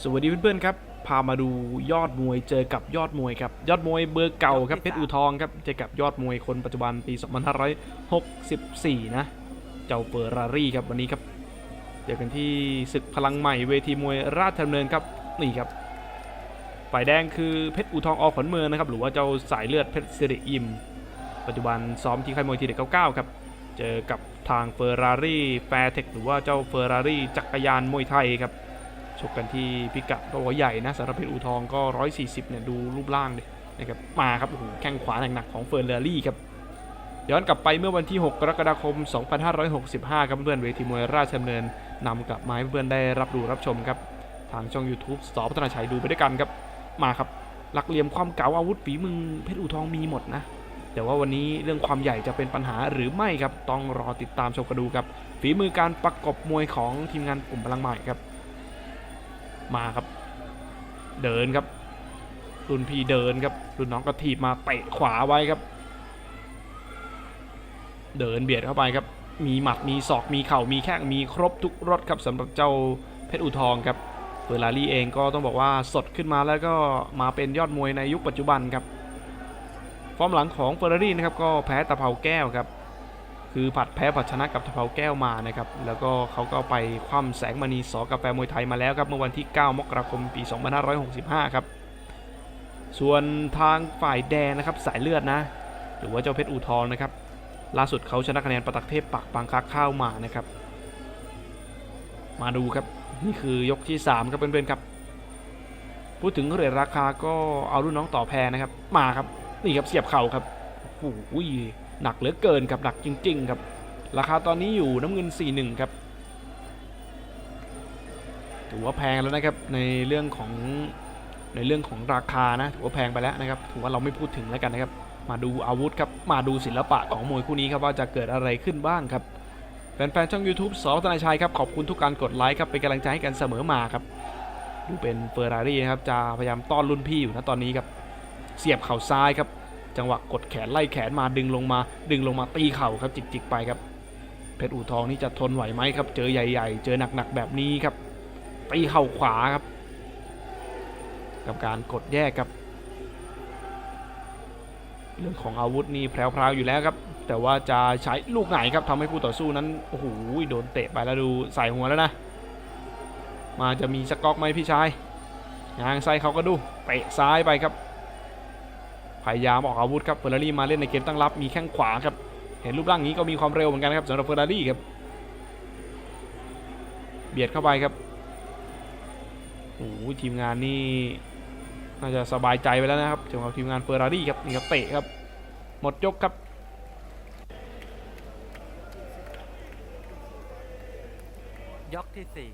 สวัสดีเพื่อนๆครับ พามาดูยอดมวยเจอกับยอดมวยครับ ยอดมวยเบอร์เก่าครับเพชรอูทองครับเจอกับยอดมวยคนปัจจุบันปี 2564 นะ เจ้าเฟอร์รารี่ครับวันนี้ครับ เจอกันที่ศึกพลังใหม่เวทีมวยราชดำเนินครับนี่ครับ ฝ่ายแดงคือเพชรอูทองอขวัญเมืองนะครับหรือว่าเจ้าสายเลือดเพชรสิริยิม ปัจจุบันซ้อมที่ค่ายมวยทีเด็ด99 ครับ เจอกับทางเฟอร์รารี่แฟร์เทคหรือว่าเจ้าเฟอร์รารี่จักรยานมวยไทยครับ ชกกันที่พิกัดก็ว่าใหญ่นะสำหรับเพชรอูทองก็ 140เนี่ยดูรูปร่างดินะครับมาครับโอ้โหแข้งขวาหนักๆของเฟอร์รารี่ครับย้อนกลับไปเมื่อวันที่ 6 กรกฎาคม 2565 ครับเพื่อนเวทีมวยราชดำเนินนำกลับมาให้เพื่อนได้รับดูรับชมครับ ทางช่อง YouTube สอพัฒนาชัยดูไปด้วยกันครับ มาครับ หลักเหลี่ยมความเก๋าอาวุธฝีมือเพชรอูทองมีหมดนะ แต่ว่าวันนี้เรื่องความใหญ่จะเป็นปัญหาหรือไม่ครับ ต้องรอติดตามชมกันดูครับ ฝีมือการประกบมวยของทีมงานกลุ่มพลังใหม่ครับ มาครับ เดินครับ รุ่นพี่เดินครับ รุ่นน้องก็ถีบมาเตะขวาไว้ครับ เดินเบียดเข้าไปครับ มีหมัดมีศอกมีเข่ามีแข้งมีครบทุกรสครับสำหรับเจ้าเพชรอูทองครับเฟอร์รารี่เองก็ต้องบอกว่าสดขึ้นมาแล้วก็มาเป็นยอดมวยในยุคปัจจุบันครับ ฟอร์มหลังของเฟอร์รารี่นะครับก็แพ้ตะเภาแก้วครับ คือผัดแพ้ผัดชนะกับตะเภาแก้วมานะครับ แล้วก็เขาก็ไปคว่ำแสงมณีสอกาแฟมวยไทยมาแล้วครับ เมื่อวันที่ 9 มกราคม ปี 2565 ครับ ส่วนทางฝ่ายแดงนะครับสายเลือดนะ หรือว่าเจ้าเพชรอูทองนะครับ ล่าสุดเขาชนะคะแนนประตักเทพปักบางคักข้าวมานะครับ มาดูครับ นี่คือยกที่ 3 ครับเพื่อนๆครับ พูดถึงเหรียญราคาก็เอารุ่นน้องต่อแพรนะครับ มาครับ นี่ครับเสียบเข่าครับโอ้โห หนักเหลือเกินครับหนักจริง ๆ ครับ ราคาตอนนี้อยู่น้ำเงิน 41 ครับถือว่าแพงแล้วนะครับในเรื่องของในเรื่องของราคานะถือว่าแพงไปแล้วนะครับถือว่าเราไม่พูดถึงแล้วกันนะครับ มาดูอาวุธครับมาดูศิลปะของมวยคู่นี้ครับว่าจะเกิดอะไรขึ้นบ้างครับแฟนๆช่อง YouTube สอธนาชัยครับขอบคุณทุกการกดไลค์ครับเป็นกำลังใจให้กันเสมอมาครับดูเป็นเฟอร์รารี่นะครับจะพยายามต้อนรุ่นพี่อยู่นะตอนนี้ครับเสียบเข่าซ้ายครับ จังหวะกดแขนไล่แขนมาดึงลงมา ดึงลงมาตีเข่าครับจิกๆไปครับ เพชรอู่ทองนี่จะทนไหวไหมครับ เจอใหญ่ ๆ เจอหนักๆแบบนี้ครับตีเข่าขวาครับ กับการกดแยกครับ เรื่องของอาวุธนี่แพรวๆอยู่แล้วครับ แต่ว่าจะใช้ลูกไหนครับทำให้คู่ต่อสู้นั้นโอ้โหโดนเตะไปแล้วดูใส่หัวแล้วนะ มาจะมีสกอกไหมพี่ชายยางไส้เขาก็ดูเตะซ้ายไปครับ พยายามออกอาวุธครับเฟอร์รารี่มาเล่นในเกมตั้งรับมีแข้งขวาครับเห็นรูปร่างนี้ก็มีความเร็วเหมือนกันครับสำหรับเฟอร์รารี่ครับเบียดเข้าไปครับโอ้หทีมงานนี่น่าจะสบายใจไปแล้วนะครับสำหรับทีมงานเฟอร์รารี่ครับนี่ครับเตะครับหมดยกครับยกที่สี่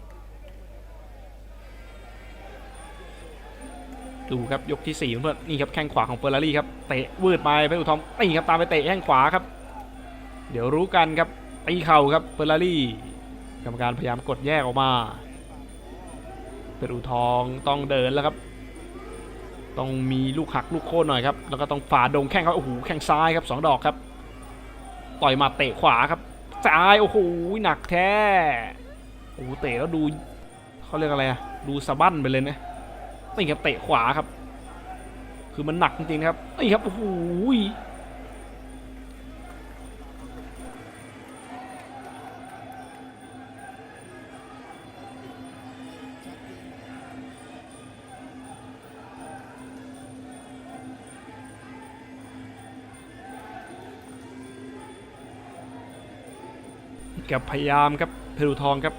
ดูครับยกที่ 4 เพื่อนนี่ครับแข้งขวาของเฟอร์รารี่ครับเตะวืดไปเพชรอุทองนี่ครับตามไปเตะแข้งขวาครับ เดี๋ยวรู้กันครับตีเข่าครับเฟอร์รารี่กรรมการพยายามกดแยกออกมาเพชรอุทองต้องเดินแล้วครับ ต้องมีลูกหักลูกโค่นหน่อยครับ แล้วก็ต้องฝ่าดงแข้งเขาโอ้โหแข้งซ้ายครับสองดอกครับ ต่อยมาเตะขวาครับซ้ายโอ้โหหนักแท้โอ้โหเตะแล้วดูเขาเรียกอะไรอะดูสะบั้นไปเลยนะ นี่ครับเตะขวาครับ คือมันหนักจริงๆครับนี่ครับโอ้โหกับพยายามครับเพลูทองครับ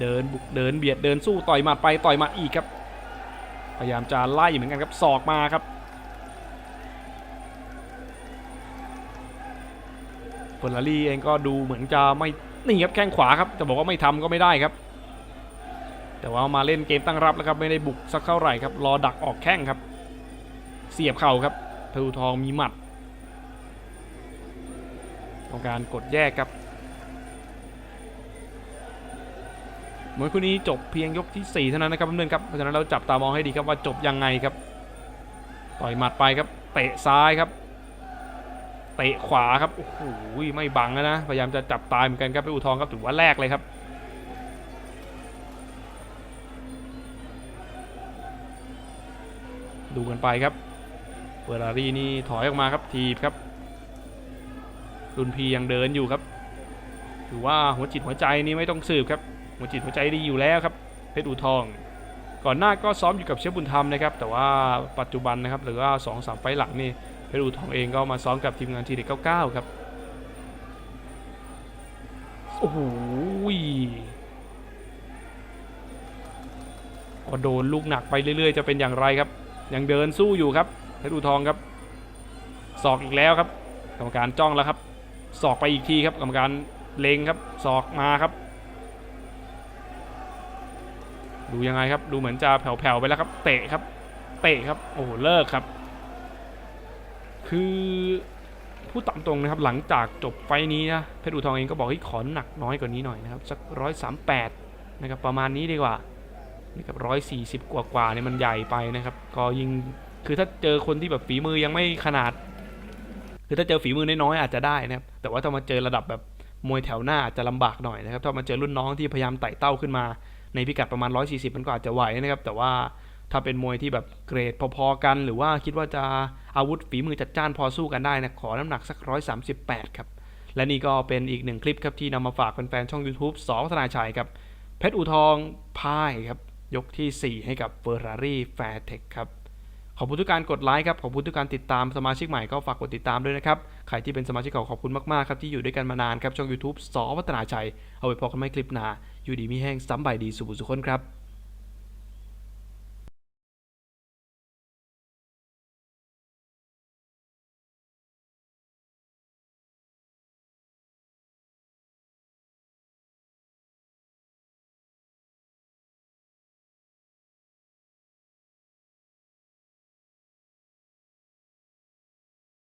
เดินบุกเดินเบียดเดินสู้ต่อยหมัดไปต่อยหมัดอีกครับ พยายามจะไล่เหมือนกันครับศอกมาครับเฟอร์รารี่เองก็ดูเหมือนจะไม่นี่ครับแข้งขวาครับจะบอกว่าไม่ทำก็ไม่ได้ครับ แต่ว่ามาเล่นเกมตั้งรับแล้วครับไม่ได้บุกสักเท่าไหร่ครับรอดักออกแข้งครับ เสียบเข่าครับเพลูทองมีหมัดต้องการกดแยกครับ มวยคู่นี้จบเพียงยกที่4เท่านั้นนะครับเพื่อนๆครับเพราะฉะนั้นเราจับตามองให้ดีครับว่าจบยังไงครับ ต่อยหมัดไปครับ เตะซ้ายครับ เตะขวาครับโอ้โหไม่บังนะพยายามจะจับตายเหมือนกันครับไปอูทองครับถือว่าแรกเลยครับดูกันไปครับเฟอร์รารี่นี่ถอยออกมาครับทีบครับรุนพียังเดินอยู่ครับ ถือว่าหัวจิตหัวใจนี่ไม่ต้องสืบครับ หัวจิตหัวใจดีอยู่แล้วครับเพชรอูทอง ก่อนหน้าก็ซ้อมอยู่กับเชฟบุญธรรมนะครับแต่ว่าปัจจุบันนะครับหรือว่า2อสไฟหลังนี่เพชรอูทองเองก็มาซ้อมกับทีมงานทีเด็ก99ครับโอ้โหก็โดนลูกหนักไปเรื่อย ๆ จะเป็นอย่างไรครับ ยังเดินสู้อยู่ครับเพชรอูทองครับศอกอีกแล้วครับ กรรมการจ้องแล้วครับศอกไปอีกทีครับ กรรมการเลงครับศอกมาครับ ดูยังไงครับ ดูเหมือนจะแผ่วๆไปแล้วครับ เตะครับ เตะครับ โอ้โห เลิกครับ คือพูดตามตรงนะครับ หลังจากจบไฟล์นี้นะ เพชรอูทองเองก็บอกให้ขอหนักน้อยกว่านี้หน่อยนะครับ สักร้อยสามแปดนะครับ ประมาณนี้ดีกว่านี่กับร้อยสี่สิบกว่าๆเนี่ยมันใหญ่ไปนะครับ ก็ยิง คือถ้าเจอคนที่แบบฝีมือยังไม่ขนาด คือถ้าเจอฝีมือน้อยๆอาจจะได้นะครับ แต่ว่าถ้ามาเจอระดับแบบมวยแถวหน้าจจะลำบากหน่อยนะครับ ถ้ามาเจอรุ่นน้องที่พยายามไต่เต้าขึ้นมา ในพิกัดประมาณ 140 มันก็อาจจะไหวนะครับ แต่ว่าถ้าเป็นมวยที่แบบเกรดพอๆกัน หรือว่าคิดว่าจะอาวุธฝีมือจัดจ้านพอสู้กันได้นะขอน้ำหนักสัก 138 ครับ และนี่ก็เป็นอีกหนึ่งคลิปครับที่นำมาฝากแฟนๆช่อง YouTube สองธนาชัยครับเพชรอูทองพ่ายครับยกทีสี่4 ให้กับเฟอร์รารี่แฟร์เทคครับ ขอบคุณทุกการกดไลค์ครับ ขอบคุณทุกการติดตามสมาชิกใหม่ก็ฝากกดติดตามด้วยนะครับ ใครที่เป็นสมาชิกเก่าขอบคุณมากๆครับที่อยู่ด้วยกันมานานครับช่อง YouTube สอพัฒนาชัย เอาไว้พอกันไม่คลิปหนาอยู่ดีมีแห้งซ้ำใบดีสุบุสุขคนครับ